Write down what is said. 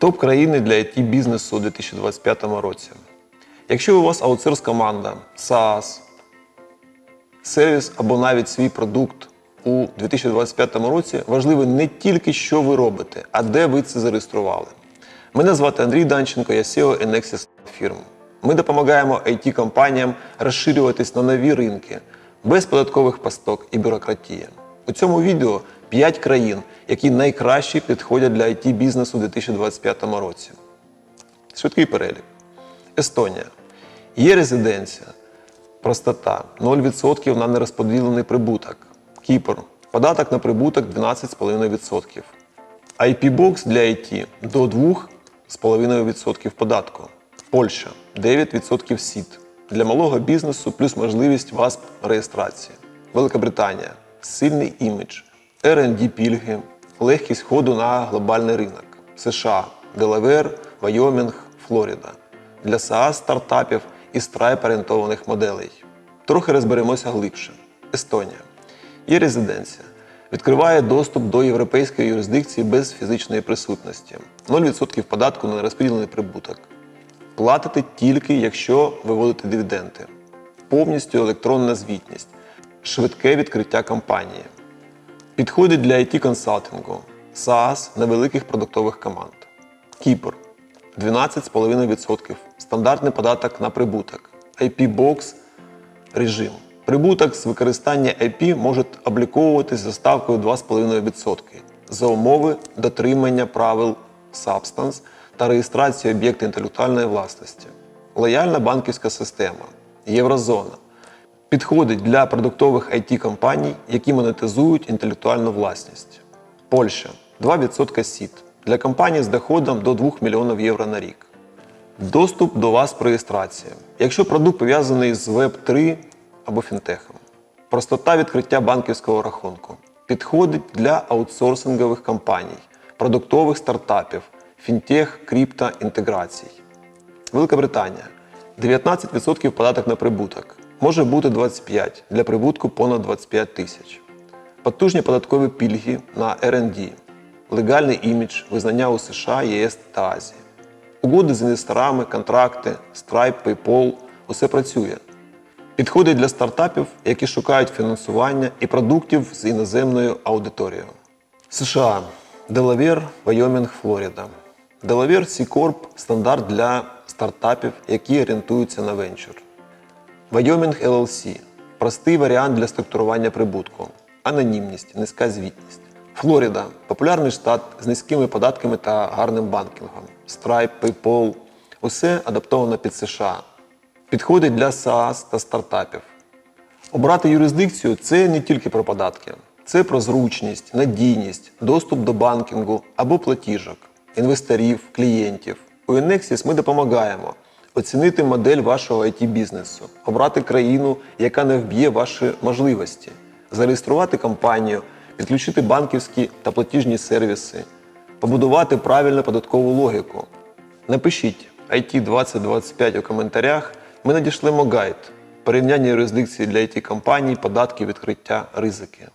Топ країни для it бізнесу у 2025 році. Якщо у вас аутсорс команда, SaaS, сервіс або навіть свій продукт у 2025 році, важливо не тільки що ви робите, а де ви це зареєстрували. Мене звати Андрій Данченко, я SEO Enexis фірм. Ми допомагаємо it компаніям розширюватись на нові ринки без податкових пасток і бюрократії. У цьому відео 5 країн, які найкраще підходять для it бізнесу у 2025 році. Швидкий перелік. Естонія. Є резиденція. Простота 0% на нерозподілений прибуток. Кіпр. Податок на прибуток 12,5%. IP-бокс для IT до 2,5% податку. Польща 9% СІД. Для малого бізнесу плюс можливість ВАСП реєстрації. Великобританія сильний імідж, R&D пільги, легкість ходу на глобальний ринок. США, Делавер, Вайомінг, Флорида. Для SaaS стартапів і Stripe орієнтованих моделей. Трохи розберемося глибше. Естонія. Є резиденція. Відкриває доступ до європейської юрисдикції без фізичної присутності. 0% податку на нерозподілений прибуток. Платите тільки, якщо виводите дивіденди. Повністю електронна звітність. Швидке відкриття компанії. Підходить для it консалтингу SaaS невеликих продуктових команд. Кіпр 12,5%. Стандартний податок на прибуток. IP-бокс режим. Прибуток з використання IP може обліковуватись за ставкою 2,5% за умови дотримання правил Substance та реєстрації об'єкта інтелектуальної власності. Лояльна банківська система. Єврозона. Підходить для продуктових it компаній, які монетизують інтелектуальну власність. Польща 2% СІД для компаній з доходом до 2 мільйонів євро на рік. Доступ до вас при реєстрації. Якщо продукт пов'язаний з Web3 або фінтехом. Простота відкриття банківського рахунку. Підходить для аутсорсингових компаній, продуктових стартапів, фінтех, крипто, інтеграцій. Велика Британія 19% податок на прибуток. Може бути 25 для прибутку понад 25 тисяч. Потужні податкові пільги на R&D, легальний імідж, визнання у США, ЄС та Азії. Угоди з інвесторами, контракти, Stripe, PayPal – усе працює. Підходить для стартапів, які шукають фінансування і продуктів з іноземною аудиторією. США, Делавер, Вайомінг, Флорида. Делавер C Corp – стандарт для стартапів, які орієнтуються на венчур. Wyoming LLC – простий варіант для структурування прибутку, анонімність, низька звітність. Флорида – популярний штат з низькими податками та гарним банкінгом. Stripe, PayPal – усе адаптовано під США. Підходить для SaaS та стартапів. Обрати юрисдикцію це не тільки про податки, це про зручність, надійність, доступ до банкінгу або платіжок, інвесторів, клієнтів. У Enexis ми допомагаємо оцінити модель вашого it бізнесу, обрати країну, яка не вб'є ваші можливості, зареєструвати компанію, підключити банківські та платіжні сервіси, побудувати правильну податкову логіку. Напишіть IT 2025 у коментарях. Ми надішлемо гайд порівняння юрисдикції для it компаній, податки, відкриття, ризики.